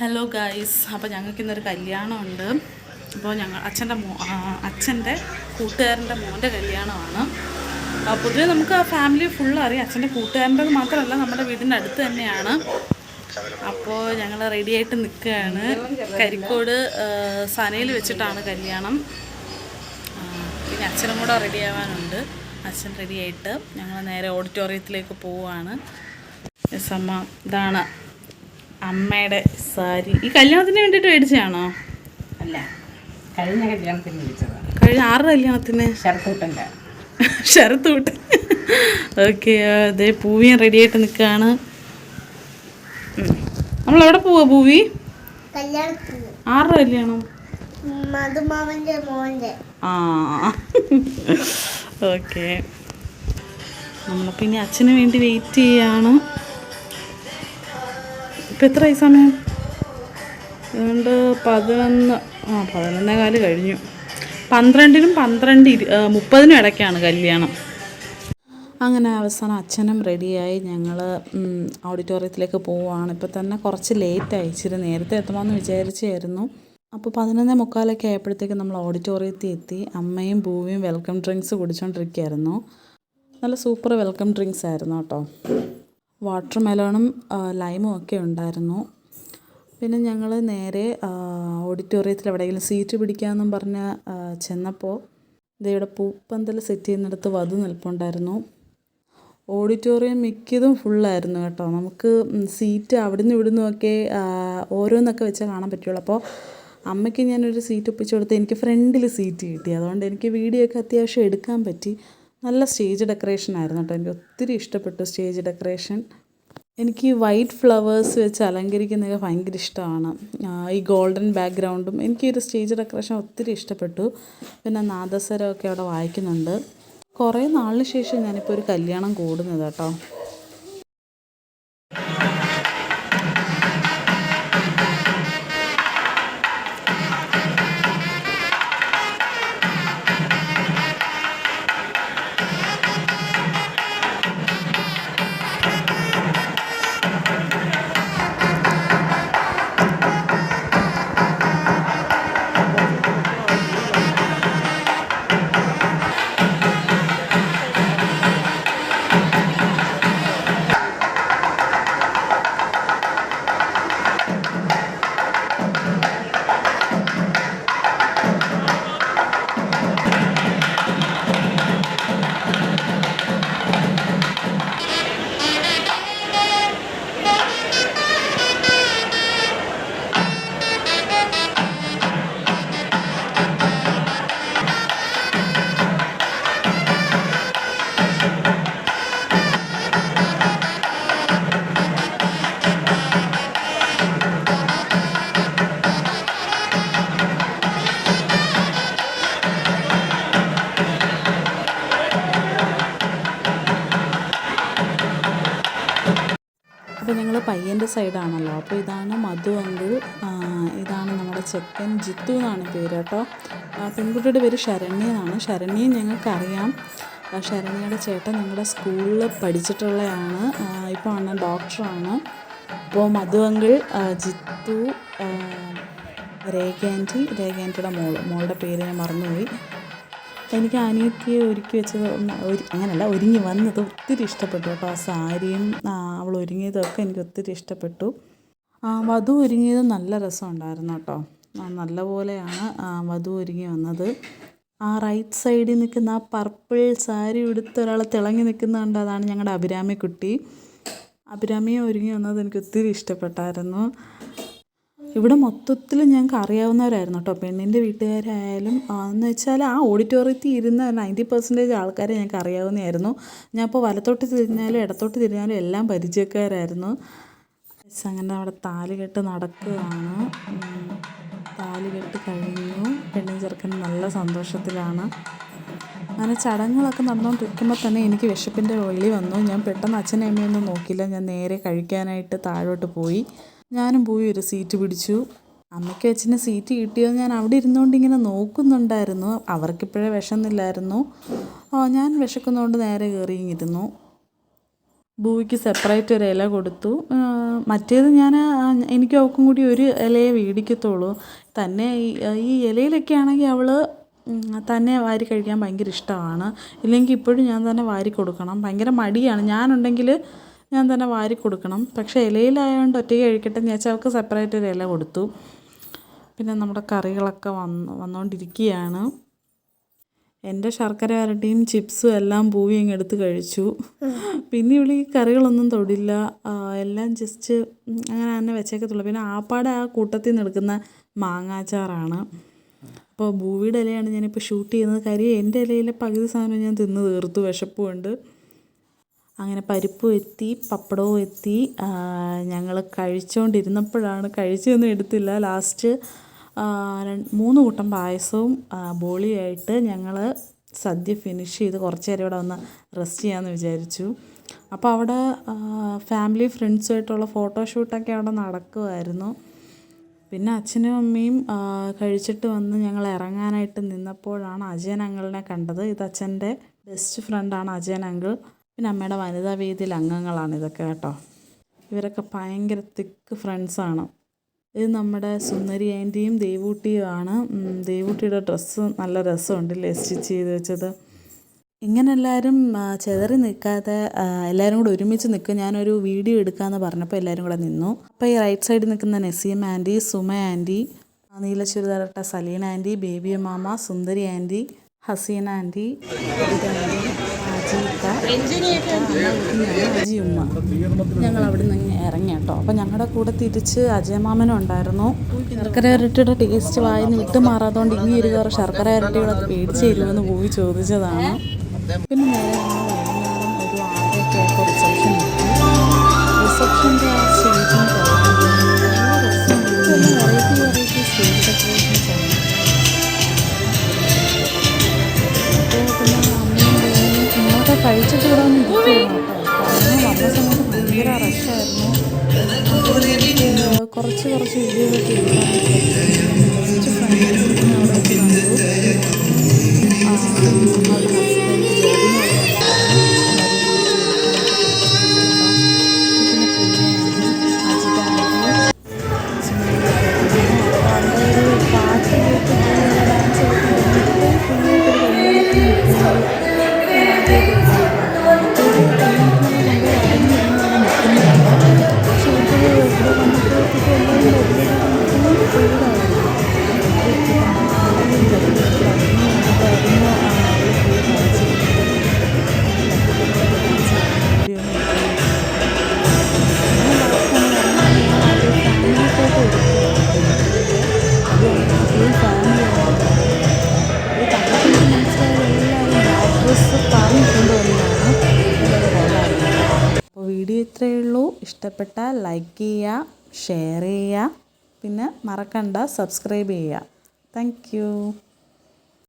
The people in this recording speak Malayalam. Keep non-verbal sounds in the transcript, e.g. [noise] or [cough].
ഹലോ ഗായ്സ് അപ്പോൾ ഞങ്ങൾക്ക് ഇന്നൊരു കല്യാണമുണ്ട്. അപ്പോൾ ഞങ്ങൾ അച്ഛന്റെ മോ അച്ഛന്റെ കൂട്ടുകാരന്റെ മോന്റെ കല്യാണമാണ്. പൊതുവെ നമുക്ക് ആ ഫാമിലി ഫുൾ അറിയാം. അച്ഛന്റെ കൂട്ടുകാരന്റെത് മാത്രമല്ല നമ്മുടെ വീടിന്റെ അടുത്ത് തന്നെയാണ്. അപ്പോൾ ഞങ്ങൾ റെഡിയായിട്ട് നിൽക്കുകയാണ് കരിക്കോട് സനയിൽ വെച്ചിട്ടാണ് കല്യാണം. പിന്നെ അച്ഛനും കൂടെ റെഡിയാവാനുണ്ട് അച്ഛൻ റെഡിയായിട്ട് ഞങ്ങൾ നേരെ ഓഡിറ്റോറിയത്തിലേക്ക് പോവുകയാണ് യെസ് അമ്മ ഇതാണ് അമ്മയുടെ സാരി. ഈ കല്യാണത്തിന് വേണ്ടിട്ട് മേടിച്ചതാണോ? അല്ല കഴിഞ്ഞ കല്യാണത്തിന് മേടിച്ചതാണ് കഴിഞ്ഞ ആറ് കല്യാണത്തിന്? ശരത്തൂട്ടന്റെ ശരത്ത് വിട്ട് ഓക്കെ അതെ പൂവിയും റെഡി ആയിട്ട് നിൽക്കുകയാണ് നമ്മൾ എവിടെ പോവാ പൂവി? ആറ് കല്യാണം? ആ. [laughs] ഓക്കെ. നമ്മളിപ്പോൾ ഇനി അച്ഛന് വേണ്ടി വെയിറ്റ് ചെയ്യാണ്. ഇപ്പം എത്രയായി സമയം? അതുകൊണ്ട് പതിനൊന്ന് ആ പതിനൊന്നേ കാൽ കഴിഞ്ഞു. പന്ത്രണ്ടിനും പന്ത്രണ്ട് ഇരു മുപ്പതിനും ഇടയ്ക്കാണ് കല്യാണം. അങ്ങനെ അവസാനം അച്ഛനും റെഡിയായി. ഞങ്ങൾ ഓഡിറ്റോറിയത്തിലേക്ക് പോവുകയാണ്. ഇപ്പോൾ തന്നെ കുറച്ച് ലേറ്റ് അയച്ചിരുന്നു നേരത്തെ എത്തണമെന്ന് വിചാരിച്ചായിരുന്നു. അപ്പോൾ പതിനൊന്നേ മുക്കാലൊക്കെ ആയപ്പോഴത്തേക്കും നമ്മൾ ഓഡിറ്റോറിയത്തിൽ എത്തി. അമ്മയും ഭൂവിയും വെൽക്കം ഡ്രിങ്ക്സ് കുടിച്ചുകൊണ്ടിരിക്കുകയായിരുന്നു നല്ല സൂപ്പർ വെൽക്കം ഡ്രിങ്ക്സ് ആയിരുന്നു കേട്ടോ. വാട്ടർ മെലോണും ലൈമും ഒക്കെ ഉണ്ടായിരുന്നു. പിന്നെ ഞങ്ങൾ നേരെ ഓഡിറ്റോറിയത്തിൽ എവിടെയെങ്കിലും സീറ്റ് പിടിക്കാമെന്നും പറഞ്ഞ് ചെന്നപ്പോൾ ദേ ഇവിടെ പൂപ്പന്തൽ സെറ്റ് ചെയ്യുന്നിടത്ത് വധു നിൽപ്പുണ്ടായിരുന്നു. ഓഡിറ്റോറിയം മിക്കതും ഫുള്ളായിരുന്നു കേട്ടോ. നമുക്ക് സീറ്റ് അവിടുന്ന് ഇവിടുന്നും ഒക്കെ ഓരോന്നൊക്കെ വെച്ചാൽ കാണാൻ പറ്റുള്ളൂ. അപ്പോൾ അമ്മയ്ക്ക് ഞാനൊരു സീറ്റ് ഒപ്പിച്ചു കൊടുത്ത് എനിക്ക് ഫ്രണ്ടിൽ സീറ്റ് കിട്ടി. അതുകൊണ്ട് എനിക്ക് വീഡിയോ ഒക്കെ അത്യാവശ്യം എടുക്കാൻ പറ്റി. നല്ല സ്റ്റേജ് ഡെക്കറേഷൻ ആയിരുന്നു കേട്ടോ. എനിക്ക് ഒത്തിരി ഇഷ്ടപ്പെട്ടു സ്റ്റേജ് ഡെക്കറേഷൻ. എനിക്ക് വൈറ്റ് ഫ്ലവേഴ്സ് വെച്ച് അലങ്കരിക്കുന്നതൊക്കെ ഭയങ്കര ഇഷ്ടമാണ്. ഈ ഗോൾഡൻ ബാക്ക്ഗ്രൗണ്ടും എനിക്ക് ഒരു സ്റ്റേജ് ഡെക്കറേഷൻ ഒത്തിരി ഇഷ്ടപ്പെട്ടു. പിന്നെ നാദസ്വരമൊക്കെ അവിടെ വായിക്കുന്നുണ്ട്. കുറേ നാളിന് ശേഷം ഞാനിപ്പോൾ ഒരു കല്യാണം കൂടുന്നത് കേട്ടോ. അപ്പോൾ ഞങ്ങൾ പയ്യന്റെ സൈഡാണല്ലോ. അപ്പോൾ ഇതാണ് മധു അങ്കിൾ. ഇതാണ് നമ്മുടെ ചെക്കൻ ജിത്തു എന്നാണ് പേര് കേട്ടോ. പെൺകുട്ടിയുടെ പേര് ശരണ്യ എന്നാണ്. ശരണ്യ ഞങ്ങൾക്കറിയാം. ശരണ്യയുടെ ചേട്ടൻ ഞങ്ങളുടെ സ്കൂളിൽ പഠിച്ചിട്ടുള്ളതാണ് ഇപ്പോൾ ആണ് ഡോക്ടറാണ്. അപ്പോൾ മധു അങ്കിൾ ജിത്തു രേഖാന്റി രേഖ മോൾ മോളുടെ പേര് ഞാൻ മറന്നുപോയി. എനിക്ക് അനിയത്തിയെ ഒരുക്കി വെച്ചത് അങ്ങനല്ല ഒരുങ്ങി വന്നത് ഒത്തിരി ഇഷ്ടപ്പെട്ടു കേട്ടോ. ആ സാരിയും അവൾ ഒരുങ്ങിയതൊക്കെ എനിക്ക് ഒത്തിരി ഇഷ്ടപ്പെട്ടു. ആ, വധു ഒരുങ്ങിയത് നല്ല രസമുണ്ടായിരുന്നു കേട്ടോ. നല്ലപോലെയാണ് വധു ഒരുങ്ങി വന്നത്. ആ റൈറ്റ് സൈഡിൽ നിൽക്കുന്ന ആ പർപ്പിൾ സാരി ഉടുത്ത് ഒരാൾ തിളങ്ങി നിൽക്കുന്നുണ്ട്. അതാണ് ഞങ്ങളുടെ അഭിരാമി കുട്ടി. അഭിരാമിയെ ഒരുങ്ങി വന്നത് എനിക്ക് ഒത്തിരി ഇഷ്ടപ്പെട്ടായിരുന്നു. ഇവിടെ മൊത്തത്തിൽ ഞങ്ങൾക്ക് അറിയാവുന്നവരായിരുന്നു കേട്ടോ പെണ്ണിന്റെ വീട്ടുകാരായാലും എന്ന് വെച്ചാൽ ആ ഓഡിറ്റോറിയത്തിൽ ഇരുന്ന നയന്റി പെർസെന്റേജ് ആൾക്കാരെ ഞങ്ങൾക്ക് അറിയാവുന്നതായിരുന്നു. ഞാൻ ഇപ്പോൾ വലത്തോട്ട് തിരിഞ്ഞാലും ഇടത്തോട്ട് തിരിഞ്ഞാലും എല്ലാം പരിചയക്കാരായിരുന്നു. അങ്ങനെ അവിടെ താലികെട്ട് നടക്കുകയാണ്. താലി കെട്ട് കഴിഞ്ഞു. പെണ്ണും ചെറുക്കൻ നല്ല സന്തോഷത്തിലാണ്. അങ്ങനെ ചടങ്ങുകളൊക്കെ നടന്നുകൊണ്ടിരിക്കുമ്പോൾ തന്നെ എനിക്ക് വിശപ്പിന്റെ വിളി വന്നു. ഞാൻ പെട്ടെന്ന് അച്ഛനെ അമ്മയൊന്നും നോക്കിയില്ല. ഞാൻ നേരെ കഴിക്കാനായിട്ട് താഴോട്ട് പോയി. ഞാനും പോയി ഒരു സീറ്റ് പിടിച്ചു. അമ്മയ്ക്ക് അച്ഛന് സീറ്റ് കിട്ടിയോ ഞാൻ അവിടെ ഇരുന്നുകൊണ്ട് ഇങ്ങനെ നോക്കുന്നുണ്ടായിരുന്നു. അവർക്കിപ്പോഴേ വിശന്നില്ലായിരുന്നു. ഞാൻ വിശക്കുന്നതുകൊണ്ട് നേരെ കയറി ഇരുന്നു. ഭൂവിക്ക് സെപ്പറേറ്റ് ഒരു ഇല കൊടുത്തു. മറ്റേത് ഞാൻ എനിക്ക് അവൾക്കും കൂടി ഒരു ഇലയെ വീടിക്കത്തുള്ളൂ തന്നെ ഈ ഇലയിലൊക്കെ ആണെങ്കിൽ അവൾ തന്നെ വാരി കഴിക്കാൻ ഭയങ്കര ഇഷ്ടമാണ്. ഇല്ലെങ്കിൽ ഇപ്പോഴും ഞാൻ തന്നെ വാരി കൊടുക്കണം. ഭയങ്കര മടിയാണ്. ഞാനുണ്ടെങ്കിൽ ഞാൻ തന്നെ വാരി കൊടുക്കണം. പക്ഷേ ഇലയിലായതുകൊണ്ട് ഒറ്റയ്ക്ക് കഴിക്കട്ടെ വെച്ചാൽ അവൾക്ക് സെപ്പറേറ്റ് ഒരു ഇല കൊടുത്തു. പിന്നെ നമ്മുടെ കറികളൊക്കെ വന്ന് വന്നുകൊണ്ടിരിക്കുകയാണ് എന്റെ ശർക്കര വരട്ടിയും ചിപ്സും എല്ലാം പൂവി അങ്ങ് എടുത്ത് കഴിച്ചു. പിന്നെ ഇവിടെ ഈ കറികളൊന്നും തൊടില്ല. എല്ലാം ജസ്റ്റ് അങ്ങനെ തന്നെ വെച്ചേക്കത്തുള്ളൂ. പിന്നെ ആപ്പാടെ ആ കൂട്ടത്തിൽ നിന്ന് എടുക്കുന്ന മാങ്ങാച്ചാറാണ്. അപ്പോൾ ഭൂവിയുടെ ഇലയാണ് ഞാനിപ്പോൾ ഷൂട്ട് ചെയ്യുന്നത്. കാര്യം എന്റെ ഇലയിലെ പകുതി സാധനം ഞാൻ തിന്ന് തീർത്തു. വിശപ്പ് കൊണ്ട് അങ്ങനെ പരിപ്പ് എത്തി പപ്പടവും എത്തി ഞങ്ങൾ കഴിച്ചുകൊണ്ടിരുന്നപ്പോഴാണ് കഴിച്ചൊന്നും എടുത്തില്ല. ലാസ്റ്റ് മൂന്ന് കൂട്ടം പായസവും ബോളിയായിട്ട് ഞങ്ങൾ സദ്യ ഫിനിഷ് ചെയ്ത് കുറച്ച് നേരം ഇവിടെ വന്ന് റെസ്റ്റ് ചെയ്യാമെന്ന് വിചാരിച്ചു. അപ്പോൾ അവിടെ ഫാമിലി ഫ്രണ്ട്സുമായിട്ടുള്ള ഫോട്ടോഷൂട്ടൊക്കെ അവിടെ നടക്കുമായിരുന്നു പിന്നെ അച്ഛനും അമ്മയും കഴിച്ചിട്ട് വന്ന് ഞങ്ങൾ ഇറങ്ങാനായിട്ട് നിന്നപ്പോഴാണ് അജയൻ അങ്കിളിനെ കണ്ടത്. ഇത് അച്ഛന്റെ ബെസ്റ്റ് ഫ്രണ്ടാണ് അജയൻ അങ്കിൾ പിന്നെ അമ്മയുടെ വനിതാ വേദിയിൽ അംഗങ്ങളാണ് ഇതൊക്കെ കേട്ടോ. ഇവരൊക്കെ ഭയങ്കര തിക്ക് ഫ്രണ്ട്സാണ് ഇത് നമ്മുടെ സുന്ദരി ആന്റിയും ദേവൂട്ടിയുമാണ് ദേവൂട്ടിയുടെ ഡ്രസ്സ് നല്ല രസമുണ്ടല്ലേ സ്റ്റിച്ച് ചെയ്ത് വെച്ചത്. ഇങ്ങനെ എല്ലാവരും ചെതറി നിൽക്കാതെ എല്ലാവരും കൂടെ ഒരുമിച്ച് നിൽക്കും. ഞാനൊരു വീഡിയോ എടുക്കാമെന്ന് പറഞ്ഞപ്പോൾ എല്ലാവരും കൂടെ നിന്നു. അപ്പോൾ ഈ റൈറ്റ് സൈഡിൽ നിൽക്കുന്ന നസീം ആന്റി സുമ ആന്റി നീല ചുരിദാറിട്ട സലീന ആന്റി ബേബി മാമ സുന്ദരി ആന്റി ഹസീന ആന്റി ഞങ്ങൾ അവിടെ നിന്ന് ഇറങ്ങി കേട്ടോ. അപ്പോൾ ഞങ്ങളുടെ കൂടെ തിരിച്ച് അജയമാമനും ഉണ്ടായിരുന്നു. ശർക്കര ഇരട്ടിയുടെ ടേസ്റ്റ് വായിന്ന് നീട്ട് മാറാത്തതുകൊണ്ട് ഈ ഒരു കവർ ശർക്കര പേടിച്ച് തരുമെന്ന് പോയി ചോദിച്ചതാണ്. പിന്നെ നേരെ ഒരു ആയപ്പോൾ റിസപ്ഷൻ റിസപ്ഷന്റെ ആ ഇഷ്ടപ്പെട്ടാൽ ലൈക്ക് ചെയ്യുക ഷെയർ ചെയ്യുക പിന്നെ മറക്കണ്ട സബ്സ്ക്രൈബ് ചെയ്യുക താങ്ക്